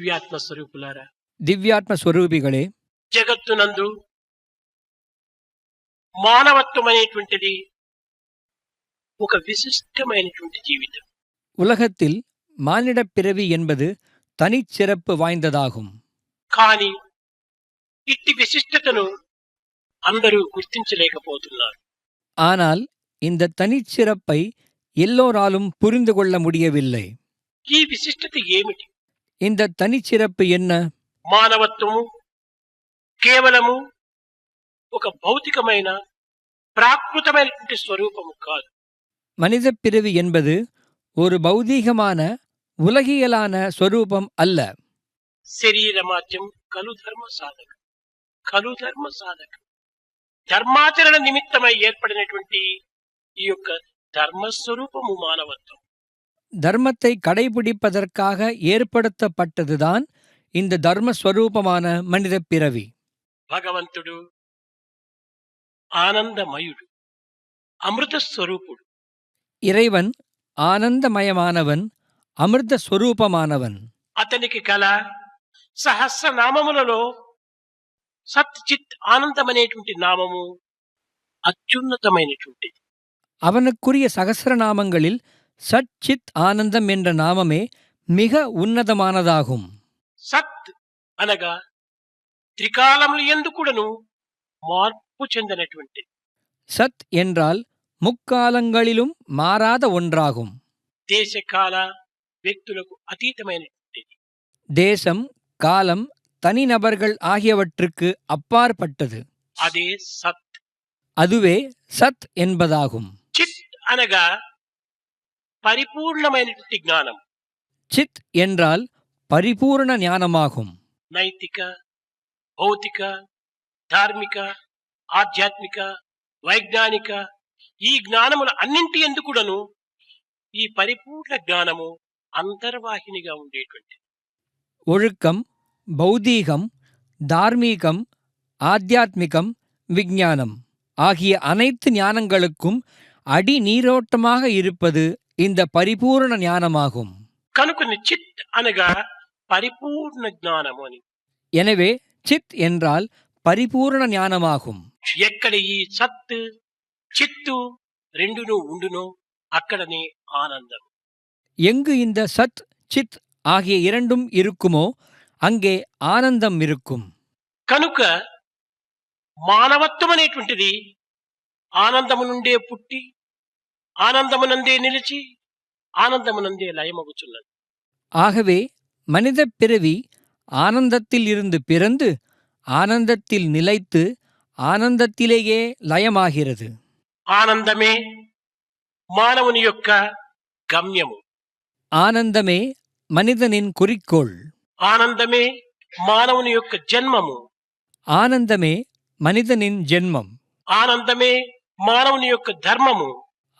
ದಿವ್ಯಾತ್ಮ ಸ್ವರೂಪುಲಾರ ದಿವ್ಯಾತ್ಮ స్వరూపిಗಳే జగత్తునందు మానవత్వం అనేటువంటిది ఒక విశిష్టమైనటువంటి జీవితం உலகத்தில் மானிட பிறவி என்பது தனிச்சிறப்பு வாய்ந்ததாகும் కానీ ఇట్టి విశిష్టతను అందరూ గుర్తించలేకపోతున్నారు ஆனால் இந்த தனிச்சிறப்பை எல்லோராலும் புரிந்து கொள்ள முடியவில்லை ఈ విశిష్టత ఏమిటి இந்த தனிச்சிறப்பு என்ன మానవత్వము కేవలము ఒక భౌతికమైన ప్రాకృతమైనటువంటి స్వరూపము కాదు மனிதப் பிறவி என்பது ஒரு பௌதீகமான உலகியலான ஸ்வரூபம் அல்ல శరీరమాద్యం కలు ధర్మ సాధక కలు ధర్మ సాధక ధర్మాచరణ నిమిత్తమై ఏర్పడినటువంటి ఈ యొక్క ధర్మస్వరూపము మానవత్వం தர்மத்தை கடைபிடிப்பதற்காக ஏற்படுத்தப்பட்டதுதான் இந்த தர்மஸ்வரூபமான மனிதப் பிறவி భగవంతుడు ఆనందమయుడు అమృత స్వరూపుడు இறைவன் ஆனந்தமயமானவன் அமிர்த ஸ்வரூபமானவன் అతనికి కల సహస్ర నామములలో సత్ చిత్ ఆనందం అనేటువంటి నామము అత్యున్నతమైనటువంటిది அவனுக்குரிய சகசிரநாமங்களில் சட் சித் ஆனந்தம் என்ற நாமமே மிக உன்னதமானதாகும் సత్ అనగా త్రికాలములు ఎందుకుడను మార్పు చెందినటువంటి சத் என்றால் முக்காலங்களிலும் மாறாத ஒன்றாகும் దేశకాల వ్యక్తులకు అతీతమైనటువంటిది தேசம் காலம் தனிநபர்கள் ஆகியவற்றுக்கு அப்பாற்பட்டது అదే సత్ அதுவே சத் என்பதாகும் చిత్ అనగా పరిపూర్ణమైనటువంటి జ్ఞానం சித் என்றால் பரிபூரண ஞானமாகும் నైతిక భౌతిక ధార్మిక ఆధ్యాత్మిక వైజ్ఞానిక ఈ జ్ఞానముల అన్నింటి ఎందుకుడను ఈ పరిపూర్ణ జ్ఞానము అంతర్వాహినిగా ఉండేటువంటి ஒழுக்கம் பௌதீகம் தார்மீகம் ஆத்தியாத்மிகம் விஞ்ஞானம் ஆகிய அனைத்து ஞானங்களுக்கும் அடி நீரோட்டமாக இருப்பது இந்த பரிபூரண ஞானமாகும் కనుక చిత్ అనగా పరిపూర్ణ జ్ఞానము అని எனவே சித் என்றால் பரிபூரண ஞானமாகும் ఎక్కడ ఈ సత్ చిత్తు రెండును ఉండునో అక్కడనే ఆనందం எங்கு இந்த சத் சித் ஆகிய இரண்டும் இருக்குமோ அங்கே ஆனந்தம் இருக்கும் కనుక మానవత్వం అనేటువంటిది ఆనందము నుండే పుట్టి ఆనందమునందే నిలిచి ఆనందమునందే లయమగుచున్నది ஆகவே மனிதப் பிறவி ஆனந்தத்தில் இருந்து பிறந்து ஆனந்தத்தில் நிலைத்து ஆனந்தத்திலேயே லயமாகிறது ఆనందమే మానవుని యొక్క గమ్యము ஆனந்தமே மனிதனின் குறிக்கோள் ఆనందమే మానవుని యొక్క జన్మము ஆனந்தமே மனிதனின் ஜென்மம் ఆనందమే మానవుని యొక్క ధర్మము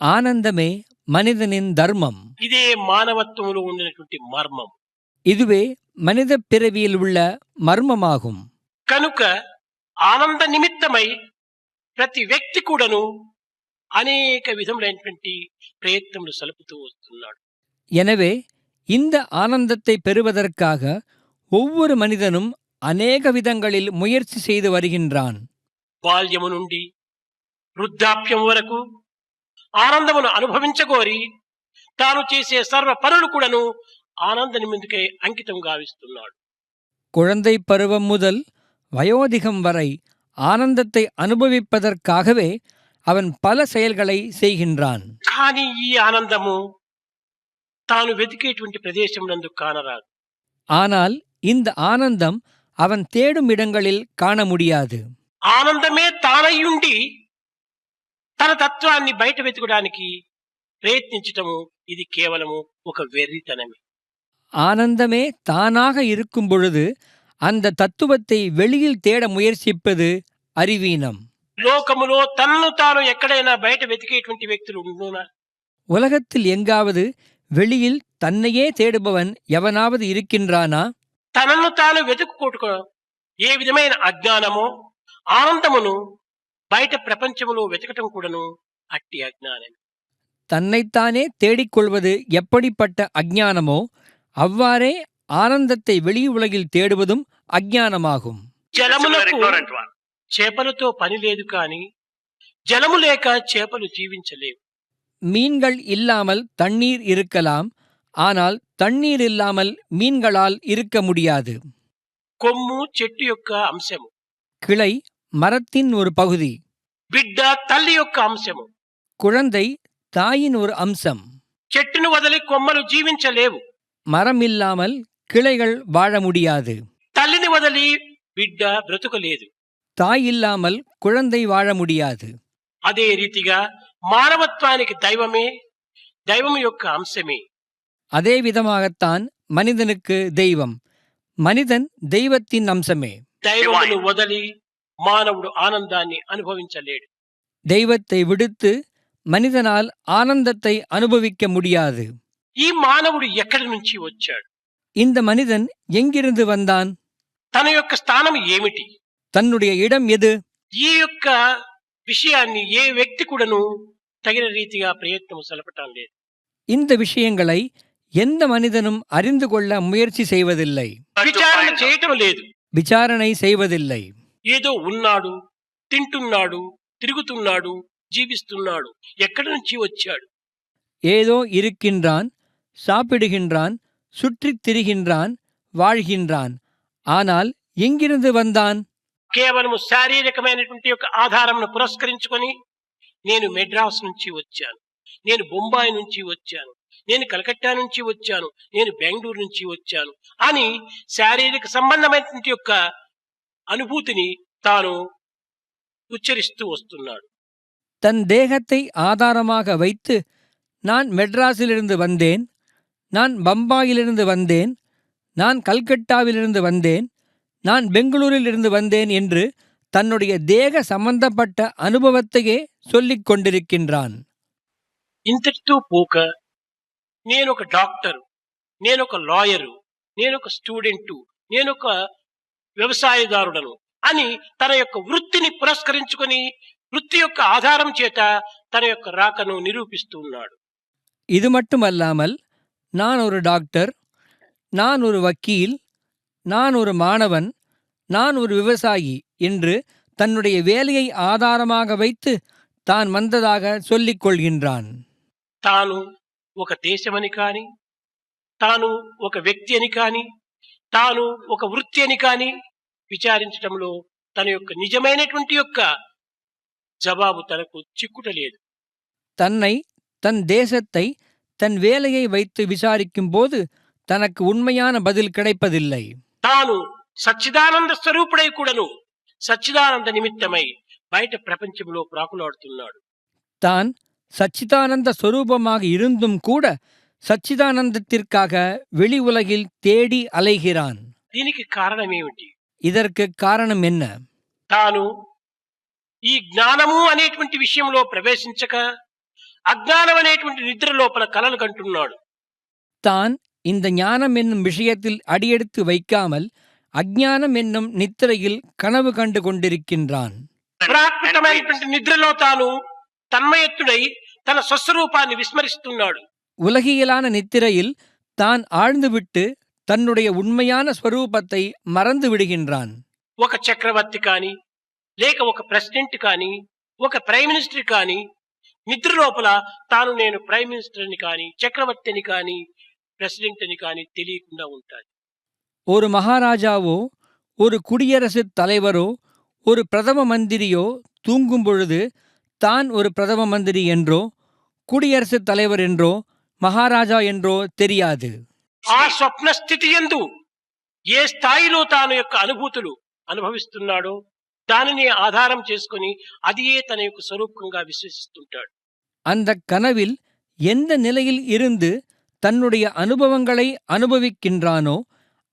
ఆనందమే మనిదనిన్ ధర్మం ఇదే మానవత్వంలో ఉన్నటువంటి మర్మం இதுவே மனித பிறவியில் உள்ள మర్మమాగుం కనుక ఆనంద నిమిత్తమై ప్రతి వ్యక్తి కూడాను అనేక విధములైనటువంటి ప్రయత్నములు సలుపుతూ వస్తున్నాడు எனவே இந்த ஆனந்தத்தை பெறுவதற்காக ஒவ்வொரு மனிதனும் அநேக விதங்களில் முயற்சி செய்து வருகின்றான் బాల్యము నుండి వృద్ధాప్యం వరకు ఆనందమును అనుభవించగోరి తాను చేసే సర్వ పనులు కూడాను ఆనంద నిమిందుకై అంకితం గావిస్తున్నాడు குழந்தை பருவம் முதல் வயோதிகம் வரை ஆனந்தத்தை அனுபவிப்பதற்காகவே அவன் பல செயல்களை செய்கின்றான் కానీ ఈ ఆనందము తాను వెతికేటువంటి ప్రదేశం నందు కానరాదు ஆனால் இந்த ஆனந்தம் அவன் தேடும் இடங்களில் காண முடியாது ఆనందమే తానయ్యుండి తన తత్వాన్ని బయట వెతకడానికి ప్రయత్నించటము ఇది కేవలము ఒక వెర్రితనమే ஆனந்தமே தானாக இருக்கும் பொழுது அந்த தத்துவத்தை வெளியில் தேட முயற்சிப்பது அறிவீனம் లోకములో తనను తాను ఎక్కడైనా బయట వెతికేటువంటి వ్యక్తులు ఉండునా உலகத்தில் எங்காவது வெளியில் தன்னையே தேடுபவன் எவனாவது இருக்கின்றானா తనను తాను వెతుక్కోటుకో ఏ విధమైన అజ్ఞానమో ఆనందమును బయట ప్రపంచములో వెతకటం కూడాను అట్టి అజ్ఞానం தன்னைத்தானே தேடிக்கொள்வது எப்படிப்பட்ட அஞ்ஞானமோ அவ்வாறே ஆனந்தத்தை வெளி உலகில் தேடுவதும் அஞ்ஞானமாகும் That's a very జలములకు ignorant one. చేపలతో పని లేదు కాని జలము లేక చేపలు జీవించలేవు மீன்கள் இல்லாமல் தண்ணீர் இருக்கலாம் ஆனால் தண்ணீர் இல்லாமல் மீன்களால் இருக்க முடியாது కొమ్ము చెట్టు యొక్క అంశము கிளை மரத்தின் ஒரு பகுதி బిడ్డ తల్లి యొక్క అంశము குழந்தை தாயின் ஒரு அம்சம் చెట్టును వదిలి కొమ్మలు జీవించలేవు மரம் இல்லாமல் கிளைகள் வாழ முடியாது తల్లిని వదిలి బిడ్డ బ్రతుకలేదు தாய் இல்லாமல் குழந்தை வாழ முடியாது అదే రీతిగా మానవత్వానికి దైవమే దైవం యొక్క అంశమే அதே விதமாகத்தான் மனிதனுக்கு தெய்வம் மனிதன் தெய்வத்தின் அம்சமே దైవమును వదిలి మానవుడు ఆనందాన్ని అనుభవించలేడు தெய்வத்தை விடுத்து மனிதனால் ஆனந்தத்தை அனுபவிக்க முடியாது ఈ మానవుడు ఎక్కడి నుంచి వచ్చాడు இந்த மனிதன் எங்கிருந்து வந்தான் తన యొక్క స్థానం ఏమిటి தன்னுடைய இடம் எது ఈ యొక్క విషయాన్ని ఏ వ్యక్తి కూడాను తగిన రీతిగా ప్రయత్నం సలపటం లేదు இந்த விஷயங்களை எந்த மனிதனும் அறிந்து கொள்ள முயற்சி செய்வதில்லை But to విచారణ find out. చేయటం లేదు விசாரணை செய்வதில்லை ఏదో ఉన్నాడు తింటున్నాడు తిరుగుతున్నాడు జీవిస్తున్నాడు ఎక్కడి నుంచి వచ్చాడు ஏதோ இருக்கின்றான் சாப்பிடுகின்றான் சுற்றித் திரிகின்றான் வாழ்கின்றான் ஆனால் எங்கிருந்து வந்தான் కేవలము శారీరకమైనటువంటి యొక్క ఆధారంను పురస్కరించుకొని నేను మెడ్రాస్ నుంచి వచ్చాను నేను బొంబాయి నుంచి వచ్చాను నేను కలకట్టా నుంచి వచ్చాను నేను బెంగళూరు నుంచి వచ్చాను అని శారీరక సంబంధమైనటువంటి యొక్క అనుభూతిని తాను ఉచ్చరిస్తూ వస్తున్నాడు தன் தேகத்தை ஆதாரமாக வைத்து நான் மெட்ராஸிலிருந்து வந்தேன் நான் பம்பாயிலிருந்து வந்தேன் நான் கல்கட்டாவிலிருந்து வந்தேன் நான் பெங்களூரிலிருந்து வந்தேன் என்று தன்னுடைய தேக சம்பந்தப்பட்ட அனுபவத்தையே சொல்லிக் கொண்டிருக்கின்றான் ఇంతటితో పోక నేను ఒక డాక్టరు నేను ఒక లాయరు నేను ఒక స్టూడెంటు నేను ఒక వ్యవసాయదారుడను అని తన యొక్క వృత్తిని పురస్కరించుకొని వృత్తి యొక్క ఆధారం చేత తన యొక్క రాకను నిరూపిస్తూ ఉన్నాడు இது மட்டுமல்லாமல் நான் ஒரு டாக்டர் நான் ஒரு வக்கீல் நான் ஒரு மாணவன் நான் ஒரு விவசாயி என்று தன்னுடைய வேலையை ஆதாரமாக வைத்து தான் வந்ததாக சொல்லிக் கொள்கின்றான் తాను ఒక దేశమని కాని తాను ఒక వ్యక్తి అని కాని తాను ఒక వృత్తి అని కాని విచారించటంలో తన యొక్క నిజమైనటువంటి యొక్క జవాబు తనకు చిక్కుటలేదు தன்னை தன் தேசத்தை தன் வேலையை வைத்து விசாரிக்கும் போது தனக்கு உண்மையான பதில் கிடைப்பதில்லை తాను సచ్చిదానంద స్వరూపుడై కూడాను సచ్చిదానంద నిమిత్తమై బయట ప్రపంచంలో ప్రాకులాడుతున్నాడు தான் சச்சிதானந்த சொரூபமாக இருந்தும் கூட சச்சிதானந்தத்திற்காக வெளி உலகில் தேடி அலைகிறான் దీనికి కారణం ఏమిటి இதற்கு காரணம் என்ன తాను ఈ జ్ఞానము అనేటువంటి విషయంలో ప్రవేశించక అజ్ఞానం అనేటువంటి నిద్ర లోపల కలలు కంటున్నాడు தான் இந்த ஞானம் என்னும் விஷயத்தில் அடியெடுத்து வைக்காமல் அஞ்ஞானம் என்னும் நித்திரையில் கனவு கண்டு கொண்டிருக்கின்றான் ప్రాకృతమైనటువంటి నిద్రలో తాను తన్మయత్తుడై తన స్వస్వరూపాన్ని విస్మరిస్తున్నాడు உலகியலான நித்திரையில் தான் ஆழ்ந்துவிட்டு தன்னுடைய உண்மையான ஸ்வரூபத்தை மறந்து விடுகின்றான் ఒక చక్రవర్తి కాని లేక ఒక ప్రెసిడెంట్ కాని ఒక ప్రైమ్ మినిస్టర్ కాని నిద్ర లోపల తాను నేను ప్రైమ్ మినిస్టర్ని కాని చక్రవర్తిని కాని ప్రెసిడెంట్ అని కాని తెలియకుండా ఉంటాడు ஒரு மகாராஜாவோ ஒரு குடியரசுத் தலைவரோ ஒரு பிரதம மந்திரியோ தூங்கும் பொழுது தான் ஒரு பிரதம மந்திரி என்றோ குடியரசுத் தலைவர் என்றோ மகாராஜா என்றோ தெரியாது ఆ స్వప్న స్థితి ఎందు ఏ స్థాయిలో తాను యొక్క అనుభూతులు అనుభవిస్తున్నాడో దానిని ఆధారం చేసుకొని అదియే తన యొక్క స్వరూపంగా విశ్వసిస్తుంటాడు அந்த கனவில் எந்த நிலையில் இருந்து தன்னுடைய அனுபவங்களை அனுபவிக்கின்றானோ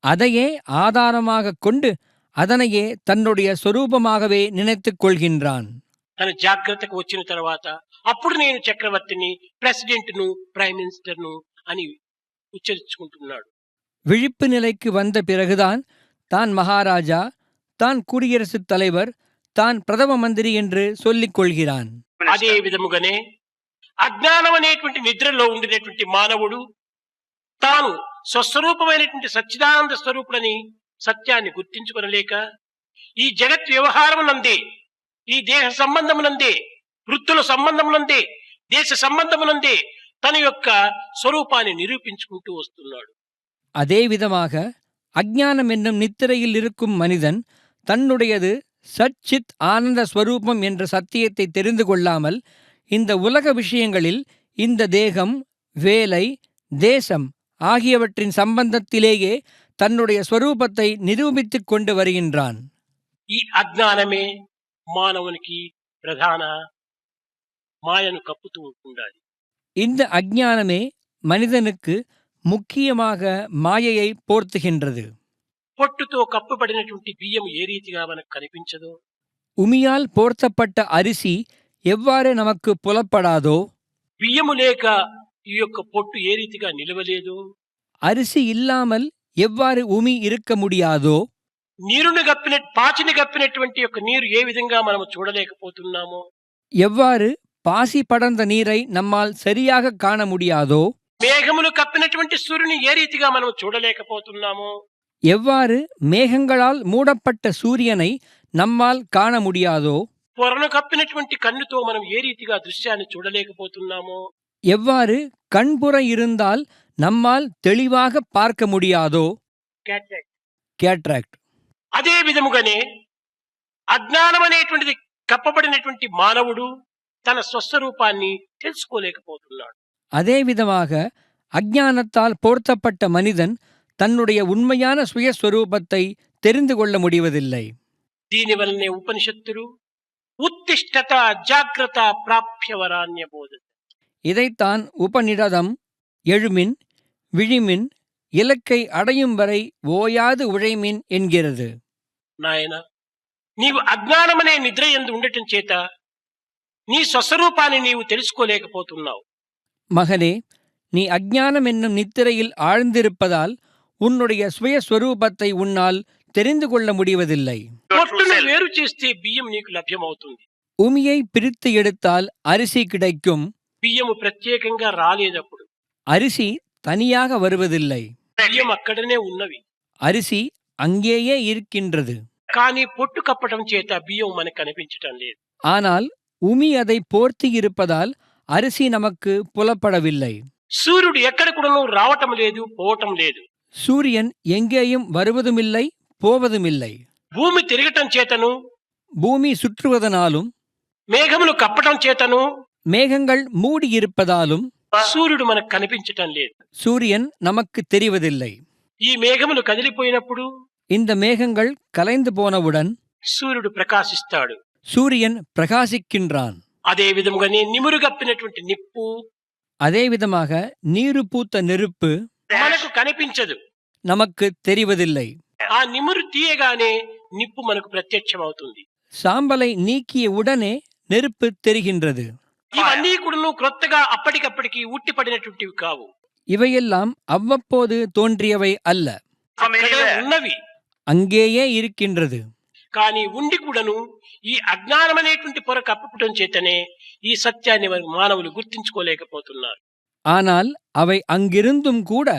அதையே ஆதாரமாகக் கொண்டு அதனையே தன்னுடைய சொரூபமாகவே நினைத்துக் கொள்கின்றான் తన జాగ్రత్తకు వచ్చిన తర్వాత అప్పుడు నేను చక్రవర్తిని ప్రెసిడెంట్ను ప్రైమ్ మినిస్టర్ను అని ఉచ్చరించుకుంటున్నాడు விழிப்பு நிலைக்கு வந்த பிறகுதான் தான் மகாராஜா தான் குடியரசுத் தலைவர் தான் பிரதம மந்திரி என்று சொல்லிக் கொள்கிறான் అదే విధముగానే అజ్ఞానం అనేటువంటి నిద్రలో ఉండినటువంటి మానవుడు తాను స్వస్వరూపమైనటువంటి సచ్చిదానంద స్వరూపుడని సత్యాన్ని గుర్తించుకొనలేక ఈ జగత్ వ్యవహారమునందే ఈ దేహ సంబంధమునందే వృత్తుల సంబంధమునందే దేశ సంబంధమునందే తన యొక్క స్వరూపాన్ని నిరూపించుకుంటూ వస్తున్నాడు அதே விதமாக அஞ்ஞானம் என்னும் நித்திரையில் இருக்கும் மனிதன் தன்னுடையது சச்சித் ஆனந்த ஸ்வரூபம் என்ற சத்தியத்தை தெரிந்து கொள்ளாமல் இந்த உலக விஷயங்களில் இந்த தேகம் வேலை தேசம் ஆகியவற்றின் சம்பந்தத்திலேயே தன்னுடைய ஸ்வரூபத்தை நிரூபித்துக் கொண்டு வருகின்றான் ఈ అజ్ఞానమే మానవునికి ప్రధాన మాయను కప్పుతూ ఉంటుండాలి இந்த அஞ்ஞானமே மனிதனுக்கு முக்கியமாக மாயையை போர்த்துகின்றது పొట్టుతో కప్పబడినటువంటి బియ్యం ఏ రీతిగా మనకు కనిపించదో உமியால் போர்த்தப்பட்ட அரிசி எவ்வாறு நமக்கு புலப்படாதோ బియ్యము లేక ఈ యొక్క పొట్టు ఏ రీతిగా నిలవలేదో அரிசி இல்லாமல் எவ்வாறு உமி இருக்க முடியாதோ నీరుని గప్పిన పాచిని గప్పినటువంటి యొక్క నీరు ఏ విధంగా మనం చూడలేకపోతున్నామో எவ்வாறு பாசி படர்ந்த நீரை நம்மால் சரியாக காண முடியாதோ మేఘములు కప్పినటువంటి సూర్యుని ఏ రీతిగా మనం చూడలేకపోతున్నామో எவ்வாறு மேகங்களால் மூடப்பட்ட சூரியனை நம்மால் காண முடியாதோ పొరను కప్పినటువంటి కన్నుతో మనం ఏ రీతిగా దృశ్యాన్ని చూడలేకపోతున్నామో எவ்வாறு கண்புற இருந்தால் நம்மால் தெளிவாக பார்க்க முடியாதோ கேட்ராக்ட் అదే విధముగానే అజ్ఞానం అనేటువంటిది కప్పబడినటువంటి మానవుడు తన స్వస్వరూపాన్ని తెలుసుకోలేకపోతున్నాడు அதே விதமாக அஞ்ஞானத்தால் போர்த்தப்பட்ட மனிதன் தன்னுடைய உண்மையான சுயஸ்வரூபத்தை தெரிந்து கொள்ள முடிவதில்லை దీని వలనే ఉపనిషత్తులు ఉత్తిష్టత జాగ్రత్త ప్రాప్యవరాన్య బోధ இதைத்தான் உபநிடதம் எழுமின் விழிமின் இலக்கை அடையும் வரை ஓயாது உழைமின் என்கிறது నాయన నీవు అజ్ఞానమనే నిద్ర ఎందు ఉండటం చేత నీ స్వస్వరూపాన్ని నీవు తెలుసుకోలేకపోతున్నావు மகனே நீ அஞ்ஞானம் என்னும் நித்திரையில் ஆழ்ந்திருப்பதால் உன்னுடைய சுயஸ்வரூபத்தை உன்னால் தெரிந்து கொள்ள முடிவதில்லை పొట్టును వేరు చేస్తే బియ్యం నీకు లభ్యమవుతుంది உமியை பிரித்து எடுத்தால் அரிசி கிடைக்கும் బియ్యము ప్రత్యేకంగా రాలేదప్పుడు அரிசி தனியாக வருவதில்லை బియ్యం అక్కడనే ఉన్నవి அரிசி அங்கேயே இருக்கின்றது కానీ పొట్టు కప్పటం చేత బియ్యం మనకు కనిపించటం లేదు ஆனால் உமி அதை போர்த்தி இருப்பதால் அரிசி நமக்கு புலப்படவில்லை సూర్యుడు ఎక్కడ కూడాను రావటం లేదు పోవటం లేదు சூரியன் எங்கேயும் வருவதுமில்லை போவதுமில்லை భూమి తిరగటం చేతను பூமி சுற்றுவதனாலும் మేఘములు కప్పటం చేతను மேகங்கள் மூடியிருப்பதாலும் సూర్యుడు మనకు కనిపించటం లేదు சூரியன் நமக்கு தெரிவதில்லை ఈ మేఘములు కదిలిపోయినప్పుడు இந்த மேகங்கள் கலைந்து போனவுடன் సూర్యుడు ప్రకాశిస్తాడు சூரியன் பிரகாசிக்கின்றான் అదే విధముగానే నిమురుగప్పినటువంటి నిప్పు அதே விதமாக நீரு பூத்த நெருப்பு మనకు కనిపించదు நமக்கு தெரிவதில்லை ఆ నిమురు తీయగానే నిప్పు మనకు ప్రత్యక్షమవుతుంది சாம்பலை நீக்கிய உடனே நெருப்பு தெரிகின்றது ఇవన్నీ కూడా క్రొత్తగా అప్పటికప్పటికి ఉట్టిపడినటువంటివి కావు இவையெல்லாம் அவ்வப்போது தோன்றியவை அல்ல అక్కడే ఉన్నవి அங்கேயே இருக்கின்றது కానీ ఉండి కూడాను ఈ అజ్ఞానం అనేటువంటి పొర కప్పటం చేతనే ఈ సత్యాన్ని మానవులు గుర్తించుకోలేకపోతున్నారు ஆனால் அவை அங்கிருந்தும் கூட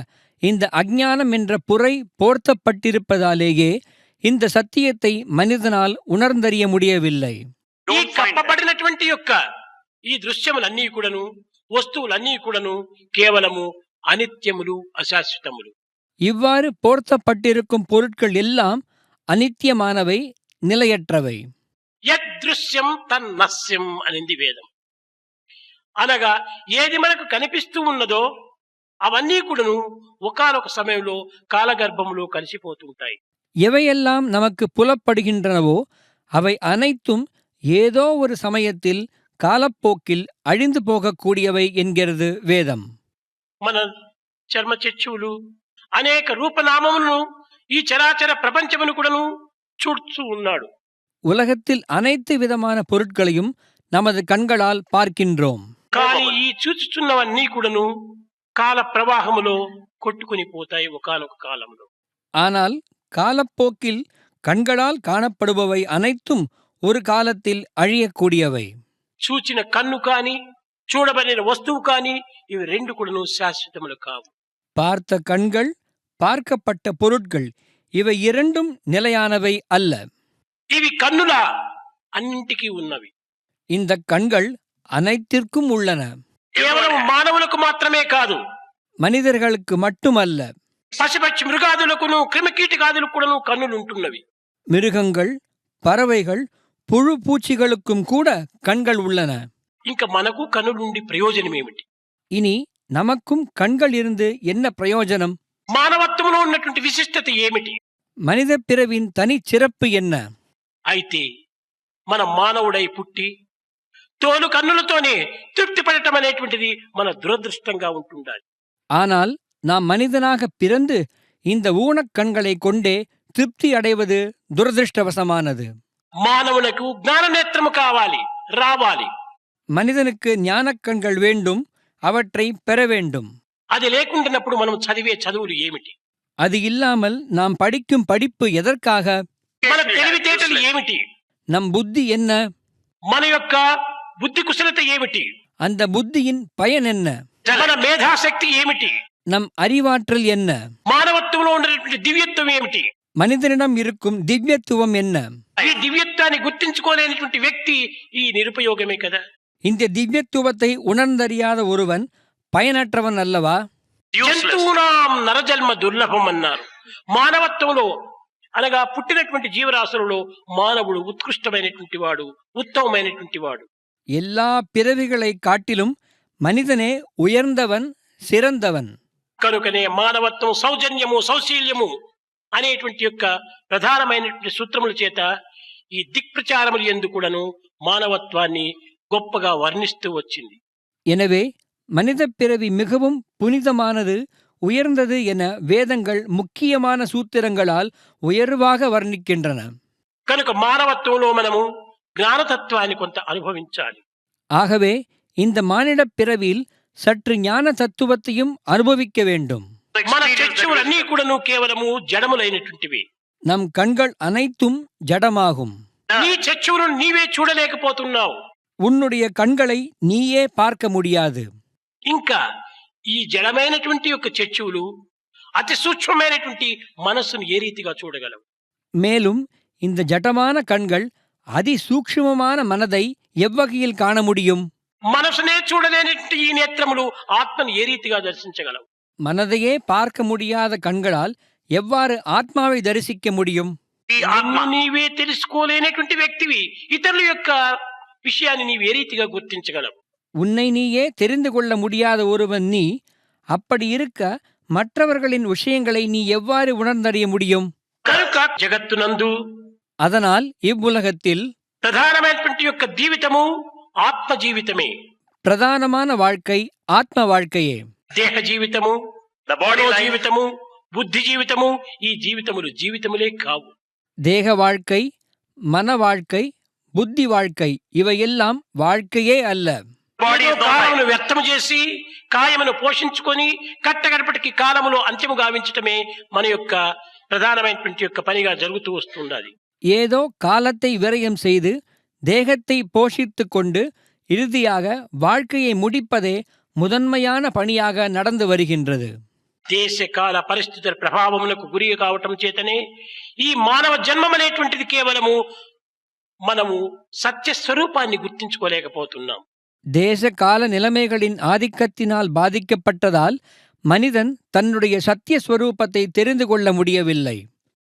இந்த அஜ்ஞானம் என்ற புரை போர்த்தப்பட்டிருப்பதாலேயே இந்த சத்தியத்தை மனிதனால் உணர்ந்தறிய முடியவில்லை ఈ కప్పబడినటువంటి యొక్క ఈ దృశ్యములన్నీ కూడాను కేవలము అనిత్యములు అశాశ్వతములు இவ்வாறு போர்த்தப்பட்டிருக்கும் பொருட்கள் எல்லாம் அனித்தியமானவை நிலையற்றவை యదృశ్యం తన్నస్యం అనింది వేదం అనగా ఏది మనకు కనిపిస్తూ ఉన్నదో అవన్నీ కూడాను ఒకానొక సమయంలో కాలగర్భంలో కలిసిపోతుంటాయి எவையெல்லாம் நமக்கு புலப்படுகின்றனவோ அவை அனைத்தும் ஏதோ ஒரு சமயத்தில் காலப்போக்கில் அழிந்து போகக்கூடியவை என்கிறது வேதம் మన చర్మ చచ్చువులు అనేక రూపనామములను ఈ చరాచర ప్రపంచమును కూడాను చూడుతూ ఉన్నాడు உலகத்தில் அனைத்து விதமான பொருட்களையும் நமது கண்களால் பார்க்கின்றோம் కానీ ఈ చూచుచున్నవన్నీ కూడాను కాల ప్రవాహములో కొట్టుకుని పోతాయి ఒకానొక కాలంలో ஆனால் காலப்போக்கில் கண்களால் காணப்படுபவை அனைத்தும் ஒரு காலத்தில் அழியக்கூடியவை చూచిన కన్ను కాని చూడబడిన వస్తువు కాని ఇవి రెండు కూడాను శాశ్వతములు కావు பார்த்த கண்கள் பார்க்கப்பட்ட பொருட்கள் இவை இரண்டும் நிலையானவை அல்ல ఇవి కన్నుల అన్నింటికీ ఉన్నవి இந்த கண்கள் அனைத்திற்கும் உள்ளன కేవలం మానవులకు మాత్రమే కాదు மனிதர்களுக்கு மட்டுமல்ல పశుపక్షి మృగాదులకును క్రిమికీటకాదులకు కూడాను కన్నులు ఉంటున్నవి மிருகங்கள் பறவைகள் புழு பூச்சிகளுக்கும் கூட கண்கள் உள்ளன ఇంకా మనకు కన్నులుండి ప్రయోజనం ఏమిటి இனி நமக்கும் கண்கள் இருந்து என்ன பிரயோஜனம் మానవత్వంలో ఉన్నటువంటి విశిష్టత ఏమిటి மனித பிறவின் தனிச்சிறப்பு என்ன అయితే మన మానవుడై పుట్టి తోలు కన్నులతోనే తృప్తి పడటం అనేటువంటిది మన దురదృష్టంగా ఉంటుండాలి ஆனால் நாம் மனிதனாக பிறந்து இந்த ஊனக் கண்களை கொண்டே திருப்தி அடைவது துரதிருஷ்டவசமானது మానవులకు జ్ఞాన నేత్రము కావాలి రావాలి மனிதனுக்கு ஞானக் கண்கள் வேண்டும் அவற்றை பெற வேண்டும் అది లేకుండానప్పుడు మనం చదివే చదువులు ఏమిటి அது இல்லாமல் நாம் படிக்கும் படிப்பு எதற்காக మన తెలివితేటలు ఏమిటి நம் புத்தி என்ன మన యొక్క బుద్ధి కుశలత ఏమిటి அந்த புத்தியின் பயன் என்ன మన మేధాశక్తి ఏమిటి நம் அறிவாற்றல் என்ன మానవత్వంలో ఉన్నటువంటి దివ్యత్వం ఏమిటి மனிதனிடம் இருக்கும் திவ்யத்துவம் என்ன ఈ దివ్యత్వాన్ని గుర్తించుకోలేనటువంటి వ్యక్తి ఈ నిరుపయోగమే కదా இந்த திவ்யத்துவத்தை உணர்ந்தறியாத ஒருவன் பயனற்றவன் அல்லவா జంతువునాం నరజన్మ దుర్లభం అన్నారు మానవత్వంలో అనగా పుట్టినటువంటి జీవరాశులలో మానవుడు ఉత్కృష్టమైనటువంటి వాడు ఉత్తమమైనటువంటి వాడు எல்லா பிறவிகளை காட்டிலும் மனிதனே உயர்ந்தவன் சிறந்தவன் కనుకనే మానవత్వం సౌజన్యము సౌశీల్యము అనేటువంటి యొక్క ప్రధానమైనటువంటి సూత్రముల చేత ఈ దిక్ప్రచారములు ఎందు కూడాను మానవత్వాన్ని గొప్పగా వర్ణిస్తూ వచ్చింది எனவே மனித பிறவி மிகவும் புனிதமானது உயர்ந்தது என வேதங்கள் முக்கியமான சூத்திரங்களால் உயர்வாக வர்ணிக்கின்றன కనుక మానవత్వంలో మనము జ్ఞానతత్వాన్ని కొంత అనుభవించాలి ஆகவே இந்த மானிடப் பிறவியில் சற்று ஞான தத்துவத்தையும் அனுபவிக்க வேண்டும் మన చక్షువులన్నీ కూడాను కేవలము జడములైనటువంటివి நம் கண்கள் அனைத்தும் ஜடமாகும் నీ చక్షువులను నీవే చూడలేకపోతున్నావు உன்னுடைய கண்களை நீயே பார்க்க முடியாது ఇంకా ఈ జడమైనటువంటి యొక్క చక్షువులు అతి సూక్ష్మమైనటువంటి మనస్సును ఏ రీతిగా చూడగలవు மேலும் இந்த ஜடமான கண்கள் அதிசூக்ஷ்மமான மனதை எவ்வகையில் காண முடியும் మనసునే చూడలేనటువంటి ఈ నేత్రములు ఆత్మను ఏ రీతిగా దర్శించగలవు மனதையே பார்க்க முடியாத கண்களால் எவ்வாறு ஆத்மாவை தரிசிக்க முடியும் నిన్ను నీవే తెలుసుకోలేనటువంటి వ్యక్తివి ఇతరుల యొక్క విషయాన్ని నీవు ఏ రీతిగా గుర్తించగలవు உன்னை நீயே தெரிந்து கொள்ள முடியாத ஒருவன் நீ அப்படி இருக்க மற்றவர்களின் விஷயங்களை நீ எவ்வாறு உணர்ந்தறிய முடியும் కనుక జగత్తునందు அதனால் இவ்வுலகத்தில் ప్రధానమైనటువంటి యొక్క జీవితము ఆత్మ జీవితమే பிரதானமான வாழ்க்கை ஆத்ம வாழ்க்கையே దేహ జీవితము మనో జీవితము బుద్ధి జీవితము ఈ జీవితములు జీవితములే కావు தேக வாழ்க்கை மன வாழ்க்கை புத்தி வாழ்க்கை இவையெல்லாம் வாழ்க்கையே அல்ல ఏదో కాలమును వ్యర్థము చేసి కాయమును పోషించుకొని కట్టగడపటికి కాలములో అంత్యము గావించటమే మన యొక్క ప్రధానమైనటువంటి యొక్క పనిగా జరుగుతూ వస్తుండాలి ஏதோ காலத்தை விரயம் செய்து தேகத்தை போஷித்துக் கொண்டு இறுதியாக வாழ்க்கையை முடிப்பதே முதன்மையான பணியாக நடந்து வருகின்றது దేశ కాల పరిస్థితుల ప్రభావములకు గురి కావటం చేతనే ఈ మానవ జన్మం అనేటువంటిది కేవలము మనము సత్య స్వరూపాన్ని గుర్తించుకోలేకపోతున్నాం தேச கால நிலைமைகளின் ஆதிக்கத்தினால் பாதிக்கப்பட்டதால் மனிதன் தன்னுடைய சத்திய ஸ்வரூபத்தை தெரிந்து கொள்ள முடியவில்லை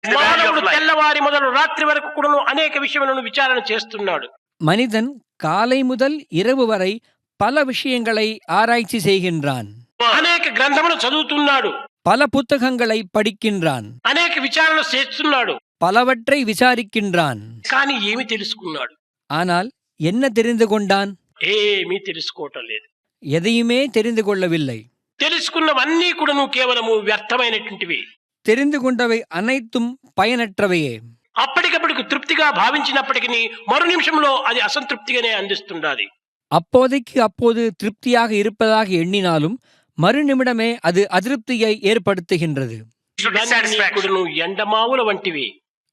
మానవుడు తెల్లవారి మొదలు రాత్రి వరకు కూడాను అనేక విషయములను విచారణ చేస్తున్నాడు மனிதன் காலை முதல் இரவு வரை பல விஷயங்களை ஆராய்ச்சி செய்கின்றான் అనేక గ్రంథములు చదువుతున్నాడు பல புத்தகங்களை படிக்கின்றான் అనేక విచారణ చేస్తున్నాడు பலவற்றை விசாரிக்கின்றான் కానీ ఏమి తెలుసుకున్నాడు ஆனால் என்ன தெரிந்து கொண்டான் ఏమీ తెలుసుకోవటం లేదు எதையுமே தெரிந்து கொள்ளவில்லை తెలుసుకున్నవన్నీ కూడాను కేవలము వ్యర్థమైనటువంటివి தெரிந்து கொண்டவை அனைத்தும் பயனற்றவையே అప్పటికప్పటికి తృప్తిగా భావించినప్పటికీ మరు నిమిషంలో అది అసంతృప్తిగానే అందిస్తుండాలి அப்போதைக்கு அப்போது திருப்தியாக இருப்பதாக எண்ணினாலும் மறுநிமிடமே அது அதிருப்தியை ஏற்படுத்துகின்றது ఇవన్నీ కూడాను ఎండమావుల వంటివి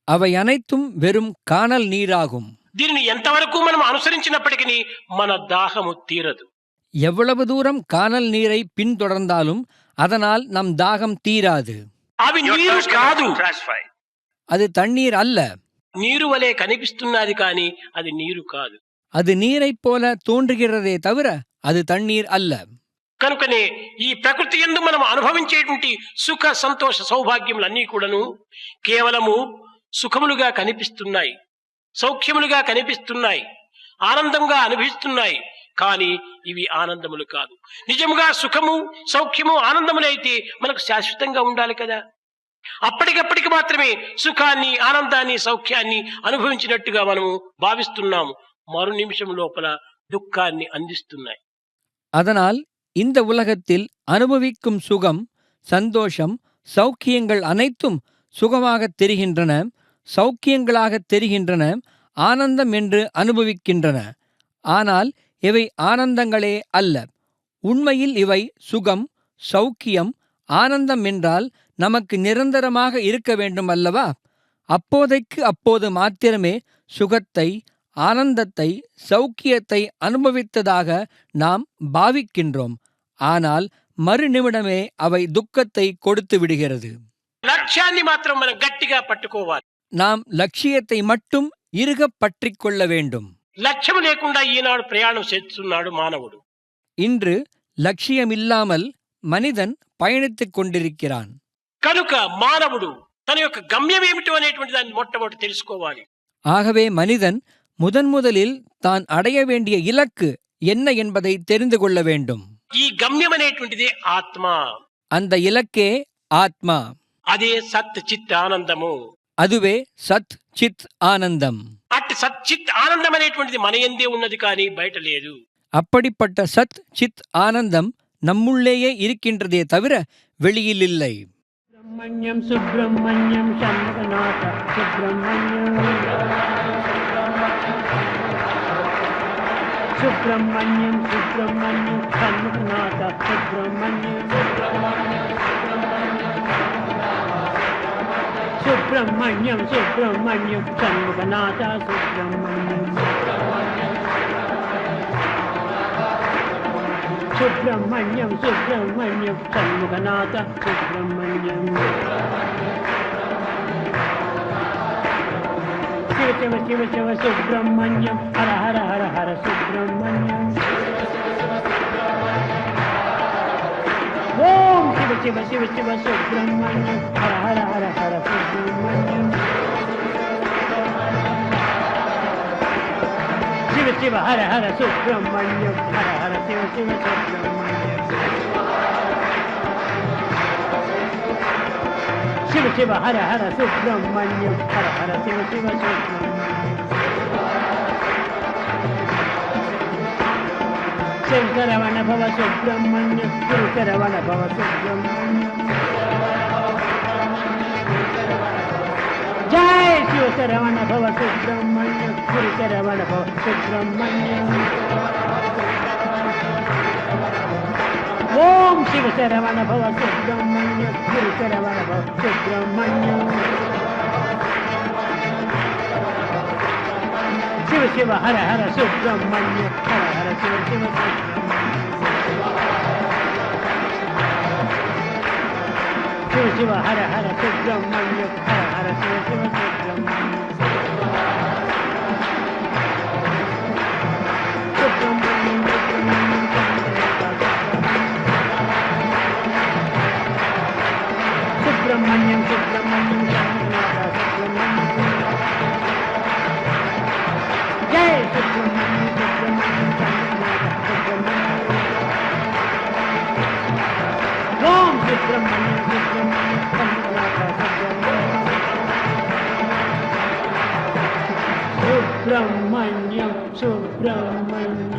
அவை அனைத்தும் வெறும் காணல் நீராகும் దీనిని ఎంతవరకు మనం అనుసరించినప్పటికీ మన దాహము తీరదు எவ்வளவு தூரம் காணல் நீரை பின்தொடர்ந்தாலும் அதனால் நம் தாகம் தீராது అవి Your నీరు thirst cannot కాదు be satisfied. அது தண்ணீர் அல்ல నీరు వలె కనిపిస్తున్నది కానీ అది నీరు కాదు அது நீரைப் போல தோன்றுகிறதே தவிர அது தண்ணீர் அல்ல కనుకనే ఈ ప్రకృతి ఎందు మనం అనుభవించేటువంటి సుఖ సంతోష సౌభాగ్యములన్నీ కూడాను కేవలము సుఖములుగా కనిపిస్తున్నాయి సౌఖ్యములుగా కనిపిస్తున్నాయి ఆనందంగా అనిపిస్తున్నాయి కానీ ఇవి ఆనందములు కాదు నిజముగా సుఖము సౌఖ్యము ఆనందములైతే మనకు శాశ్వతంగా ఉండాలి కదా అప్పటికప్పటికి మాత్రమే సుఖాన్ని ఆనందాన్ని సౌఖ్యాన్ని అనుభవించినట్టుగా మనము భావిస్తున్నాము మరు నిమిషం లోపల దుఃఖాన్ని అందిస్తున్నాయి அதனால் இந்த உலகத்தில் அனுபவிக்கும் சுகம் சந்தோஷம் சௌக்கியங்கள் அனைத்தும் சுகமாகத் தெரிகின்றன சௌக்கியங்களாகத் தெரிகின்றன ஆனந்தம் என்று அனுபவிக்கின்றன ஆனால் இவை ஆனந்தங்களே அல்ல உண்மையில் இவை சுகம் சௌக்கியம் ஆனந்தம் என்றால் நமக்கு நிரந்தரமாக இருக்க வேண்டும் அல்லவா அப்போதைக்கு அப்போது மாத்திரமே சுகத்தை ஆனந்தத்தை சௌக்கியத்தை அனுபவித்ததாக நாம் பாவிக்கின்றோம் ஆனால் மறுநிமிடமே அவை துக்கத்தை கொடுத்து விடுகிறது లక్ష్యాన్ని మాత్రం మనం గట్టిగా పట్టుకోవాలి நாம் லட்சியத்தை மட்டும் இறுகப் பற்றிக் கொள்ள வேண்டும் లక్ష్యం లేకుండా ఈనాడు ప్రయాణం చేస్తున్నాడు మానవుడు இன்று லட்சியமில்லாமல் மனிதன் பயணித்துக் கொண்டிருக்கிறான் కనుక మానవుడు తన యొక్క గమ్యం ఏమిటో అనేటువంటి దాన్ని మొట్టమొదటి తెలుసుకోవాలి ஆகவே மனிதன் முதன் முதலில் தான் அடைய வேண்டிய இலக்கு என்ன என்பதை தெரிந்து கொள்ள வேண்டும் ఈ గమ్యం అనేటువంటిది ఆత్మ அந்த இலக்கே ஆத்மா అదే సత్ చిత్ ఆనందము அதுவே சத் சித் ஆனந்தம் అట్టి సత్ చిత్ ఆనందం అనేటువంటిది మన ఎందే ఉన్నది కానీ బయట లేదు அப்படிப்பட்ட சத் சித் ஆனந்தம் நம்முள்ளேயே இருக்கின்றதே தவிர வெளியில் இல்லை సుబ్రహ్మణ్యం సుబ్రహ్మణ్యం షణ్ముఖనాథ సుబ్రహ్మణ్యం సుబ్రహ్మణ్యం సుబ్రహ్మణ్యం షణ్ముఖనాథ సుబ్రహ్మణ్యం సుబ్రహ్మణ్యం సుబ్రహ్మణ్యం షణ్ముఖనాథ సుబ్రహ్మణ్యం. సుబ్రహ్మణ్యం సుబ్రహ్మణ్యం షణ్ముఖనాథ సుబ్రహ్మణ్యం. శివ శివ శివ శివ సుబ్రహ్మణ్యం. హర హర హర హర సుబ్రహ్మణ్యం. శివ శివ శివ సుబ్రహ్మణ్యం హర హర హర హర సుబ్రహ్మణ్యం శివ శివ హర హర సుబ్రహ్మణ్యం హర హర శివ శివ సుబ్రహ్మణ్యం శివ శివ హర హర సుబ్రహ్మణ్యం హర హర శివ శివ సుబ్రహ్మణ్యం శంకరవణ భవ సుబ్రహ్మణ్యం గురుకరవణ భవ సుబ్రహ్మణ్యం జయ శివశరవణ భవ సుబ్రహ్మణ్యం గురుకరవణ భవ సుబ్రహ్మణ్యం ఓం శివశరవణ భవ సుబ్రహ్మణ్యం గురుకరవణ భవ సుబ్రహ్మణ్యం ശിവ ഹര ഹര സുബ്രഹ്മണ്യ ഹര ഹര ശിവ ശിവ ശിവ ശിവ ഹര ഹര സുബ്രഹ്മണ്യ ഹര ഹര ശിവ ശിവ സുബ്രഹ്മണ്യ Subramanyam, Subramanyam.